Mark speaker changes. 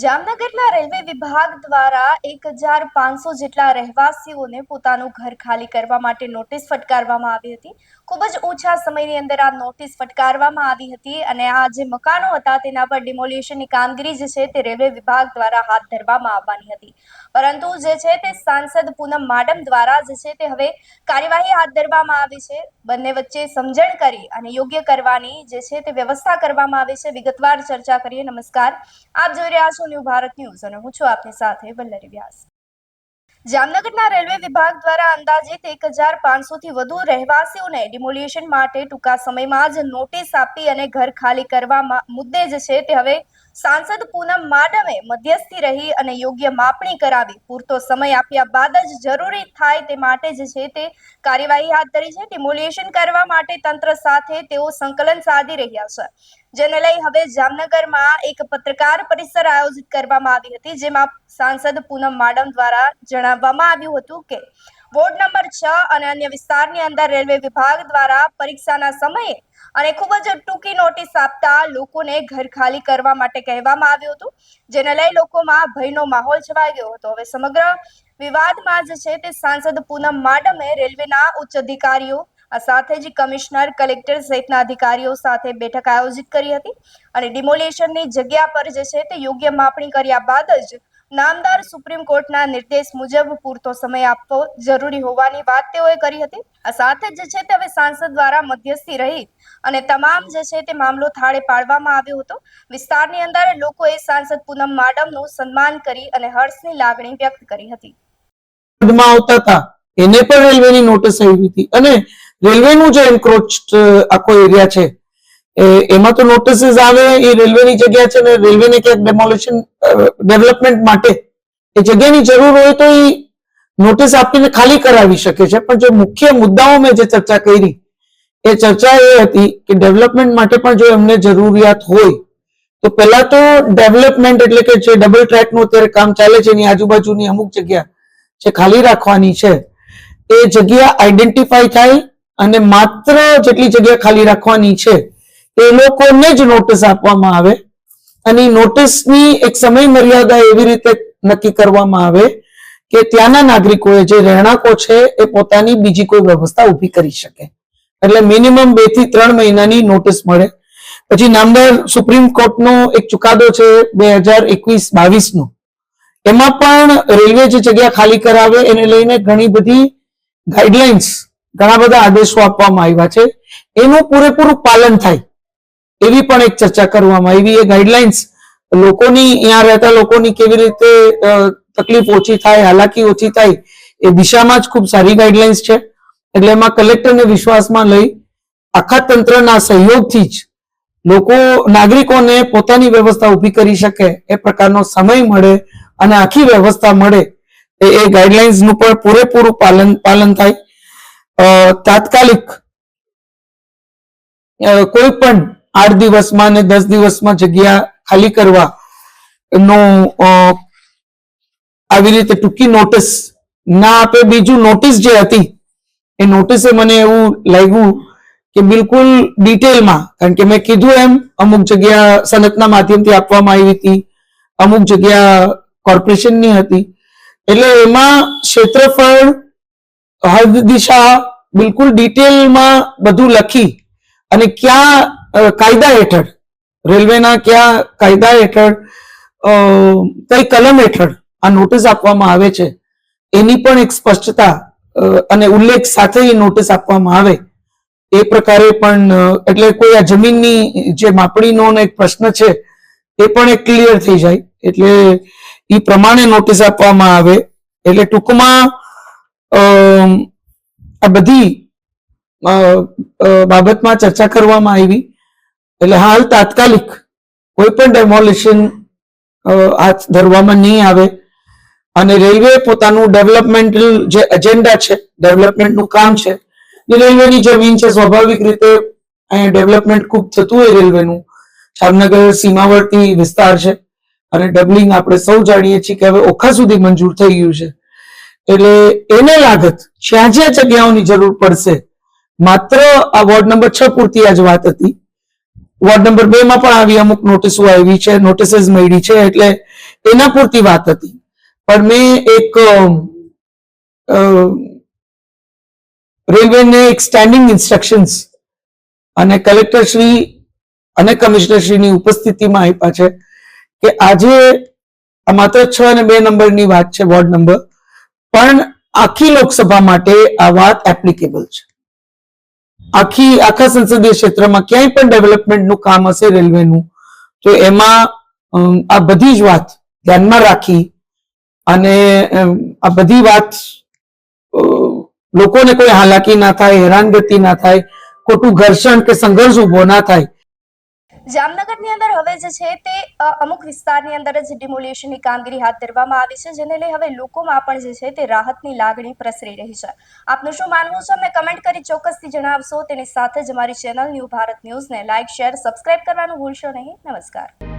Speaker 1: જામનગરના રેલવે વિભાગ દ્વારા એક હજાર પાંચસો જેટલા રહેવાસીઓને પોતાનું ઘર ખાલી કરવા માટે નોટિસ ફટકારવામાં આવી હતી. ખૂબ જ ઓછા સમયની અંદર આ નોટિસ ફટકારવામાં આવી હતી અને આ જે મકાનો હતા તેના પર ડિમોલિશનની કામગીરી જે છે તે રેલવે વિભાગ દ્વારા હાથ ધરવામાં આવવાની હતી. પરંતુ જે છે તે સાંસદ પૂનમ માડમ દ્વારા જે છે તે હવે કાર્યવાહી હાથ ધરવામાં આવી છે. બંને વચ્ચે સમજણ કરી અને યોગ્ય કરવાની જે છે તે વ્યવસ્થા કરવામાં આવી છે. વિગતવાર ચર્ચા કરીએ. નમસ્કાર. આપ જોઈ રહ્યા છો ન્યૂ ભારત ન્યૂઝ અને હું છું આપની સાથે વલ્લરી વ્યાસ. જામનગરના રેલવે વિભાગ દ્વારા અંદાજિત એક હજાર પાંચસો થી વધુ રહેવાસીઓને ડિમોલિશન માટે ટૂંકા સમયમાં જ નોટિસ આપી અને ઘર ખાલી કરવા મુદ્દે જે છે તે હવે સાંસદ પૂનમ માડમે મધ્યસ્થી રહી અને યોગ્ય માપણી કરાવી. પૂરતો સમય આપ્યા બાદ જ જરૂરી થાય તે માટે જ છે તે કાર્યવાહી હાથ ધરી છે. ડિમોલિએશન કરવા માટે તંત્ર સાથે તેઓ સંકલન સાધી રહ્યા છે. જેને લઈ હવે જામનગરમાં એક પત્રકાર પરિસર આયોજિત કરવામાં આવી હતી, જેમાં સાંસદ પૂનમ માડમ દ્વારા જણાવવામાં આવ્યું હતું કે વોર્ડ નંબર છ અને અન્ય વિસ્તારની અંદર રેલવે વિભાગ દ્વારા પરીક્ષાના સમયે અને ખૂબ જ ટૂંકી નોટિસ આપતા લોકોને ઘર ખાલી કરવા માટે કહેવામાં આવ્યું હતું, જેને લઈ લોકોમાં ભયનો માહોલ છવાઈ ગયો હતો. હવે સમગ્ર વિવાદમાં જે છે તે સાંસદ પૂનમ માડમે રેલવેના ઉચ્ચ અધિકારીઓ સાથે જ કમિશનર, કલેક્ટર સહિતના અધિકારીઓ સાથે બેઠક આયોજિત કરી હતી અને ડિમોલેશનની જગ્યા પર જે છે તે યોગ્ય માપણી કર્યા બાદ જ નામદાર સુપ્રીમ કોર્ટના નિર્દેશ મુજબ પૂરતો સમય આપવો જરૂરી હોવાની વાત તેઓએ કરી હતી. સાથે જ છે તે હવે સાંસદ દ્વારા મધ્યસ્થી રહી અને તમામ જે છે તે મામલો થાળે પાડવામાં આવ્યો હતો. વિસ્તારની અંદર લોકોએ સાંસદ પૂનમ માડમનું સન્માન કરી અને હર્ષની લાગણી વ્યક્ત કરી હતી.
Speaker 2: એને પણ રેલવેની નોટિસ આવી હતી અને રેલવેનું જે એન્ક્રોચ આખો એરિયા છે એમાં તો નોટિસીસ આવે એ રેલવેની જગ્યા છે ને રેલવેને ક્યાંક ડેમોલિશન ડેવલપમેન્ટ માટે એ જગ્યાની જરૂર હોય તો એ નોટિસ આપીને ખાલી કરાવી શકે છે. પણ જે મુખ્ય મુદ્દાઓ મેં જે ચર્ચા કરી, એ ચર્ચા એ હતી કે ડેવલપમેન્ટ માટે પણ જો એમને જરૂરિયાત હોય, તો પહેલા તો ડેવલપમેન્ટ એટલે કે જે ડબલ ટ્રેકનું અત્યારે કામ ચાલે છે, એની આજુબાજુની અમુક જગ્યા જે ખાલી રાખવાની છે, એ જગ્યા આઈડેન્ટિફાઈ થાય અને માત્ર જેટલી જગ્યા ખાલી રાખવાની છે એ લોકોને જ નોટિસ આપવામાં આવે અને નોટિસની એક સમય મર્યાદા એવી રીતે નક્કી કરવામાં આવે કે ત્યાંના નાગરિકોએ જે રહેણાંકો છે એ પોતાની બીજી કોઈ વ્યવસ્થા ઊભી કરી શકે. એટલે મિનિમમ બેથી ત્રણ મહિનાની નોટિસ મળે. પછી નામદાર સુપ્રીમ કોર્ટનો એક ચુકાદો છે બે હજાર એકવીસ બાવીસનો. એમાં પણ રેલવે જે જગ્યા ખાલી કરાવે એને લઈને ઘણી બધી ગાઈડલાઇન્સ ઘણા બધા આદેશો આપવામાં આવ્યા છે. એનું પૂરેપૂરું પાલન થાય. એવી પણ એક ચર્ચા કરવામાં આવી. એ ગાઈડલાઇન્સ લોકોની, અહીંયા રહેતા લોકોની કેવી રીતે તકલીફ ઓછી થાય, હાલાકી ઓછી થાય, એ દિશામાં જ ખૂબ સારી ગાઈડલાઇન્સ છે. એટલે એમાં કલેક્ટરને વિશ્વાસમાં લઈ આખા તંત્રના સહયોગથી જ લોકો, નાગરિકોને પોતાની વ્યવસ્થા ઊભી કરી શકે, એ પ્રકારનો સમય મળે અને આખી વ્યવસ્થા મળે, એ ગાઈડલાઇન્સનું પણ પૂરેપૂરું પાલન પાલન થાય. તાત્કાલિક કોઈ પણ આઠ દિવસમાં અને દસ દિવસમાં જગ્યા ખાલી કરવા નો આવી રીતે ટૂંકી નોટિસ ના આપે. બીજું નોટિસ જે હતી, એ નોટિસે મને એવું લાગ્યું કે બિલકુલ ડિટેલમાં કારણ કે મેં કીધું એમ, અમુક જગ્યા સનતના માધ્યમથી આપવામાં આવી હતી, અમુક જગ્યા કોર્પોરેશનની હતી. એટલે એમાં ક્ષેત્રફળ, હદ દિશા બિલકુલ ડિટેલમાં બધું લખી અને ક્યાં કાયદા હેઠળ? રેલવેના કયા કાયદા હેઠળ? કઈ કલમ હેઠળ આ નોટિસ આપવામાં આવે છે? એની પણ એક સ્પષ્ટતા અને ઉલ્લેખ સાથે એ નોટિસ આપવામાં આવે. એ પ્રકારે પણ એટલે કોઈ આ જમીનની જે માપણીનો એક પ્રશ્ન છે, એ પણ એક ક્લિયર થઈ જાય. એટલે એ પ્રમાણે નોટિસ આપવામાં આવે. એટલે ટૂંકમાં આ બધી બાબતમાં ચર્ચા કરવામાં આવી. એટલે હાલ તાત્કાલિક કોઈ પણ ડેમોલિશન હાથ ધરવામાં નહીં આવે. અને રેલવે પોતાનું ડેવલપમેન્ટલ જે એજન્ડા છે ડેવલપમેન્ટનું કામ છે, એ રેલવેની જમીન છે. સ્વાભાવિક રીતે અહીંયા ડેવલપમેન્ટ ખૂબ થતું હોય રેલવેનું જામનગર, સીમાવર્તી વિસ્તાર છે. અને ડબલિંગ આપણે સૌ જાણીએ છીએ કે હવે ઓખા સુધી મંજૂર થઈ ગયું છે. એટલે એને લાગત, જ્યાં જ્યાં જગ્યાઓની જરૂર પડશે માત્ર આ વોર્ડ નંબર છ પૂરતી આજ વાત હતી. વોર્ડ નંબર બે માં પણ આવી અમુક નોટિસો આવી છે નોટિસીસ મળી છે, એટલે એના પૂરતી વાત હતી. પણ મેં એક રેલવેને એક સ્ટેન્ડિંગ ઇન્સ્ટ્રક્શન્સ અને કલેક્ટર શ્રી અને કમિશનરશ્રીની ઉપસ્થિતિમાં આપ્યા છે કે આજે આ માત્ર છ અને બે નંબરની વાત છે, વોર્ડ નંબર. પણ આખી લોકસભા માટે આ વાત એપ્લિકેબલ છે. આખી, આખા સંસદીય ક્ષેત્રમાં ક્યાંય પણ ડેવલપમેન્ટનું કામ હશે રેલવેનું તો એમાં આ બધી જ વાત ધ્યાનમાં રાખી અને આ બધી વાત લોકોને કોઈ હાલાકી ના થાય, હેરાનગતિ ના થાય, ખોટું ઘર્ષણ કે સંઘર્ષ ઊભો ના થાય
Speaker 1: જામનગરની અંદર હવે જે છે તે અમુક વિસ્તારની અંદર જ ડિમોલિશનની કામગીરી હાથ ધરવામાં આવી છે, જેને લઈ હવે લોકોમાં પણ જે છે તે રાહતની લાગણી પ્રસરી રહી છે. આપનું શું માનવું છે? અમને કમેન્ટ કરી ચોક્કસથી જણાવશો. તેની સાથે જ અમારી ચેનલ ન્યૂ ભારત ન્યૂઝને લાઇક શેર સબસ્ક્રાઇબ કરવાનું ભૂલશો નહીં. નમસ્કાર.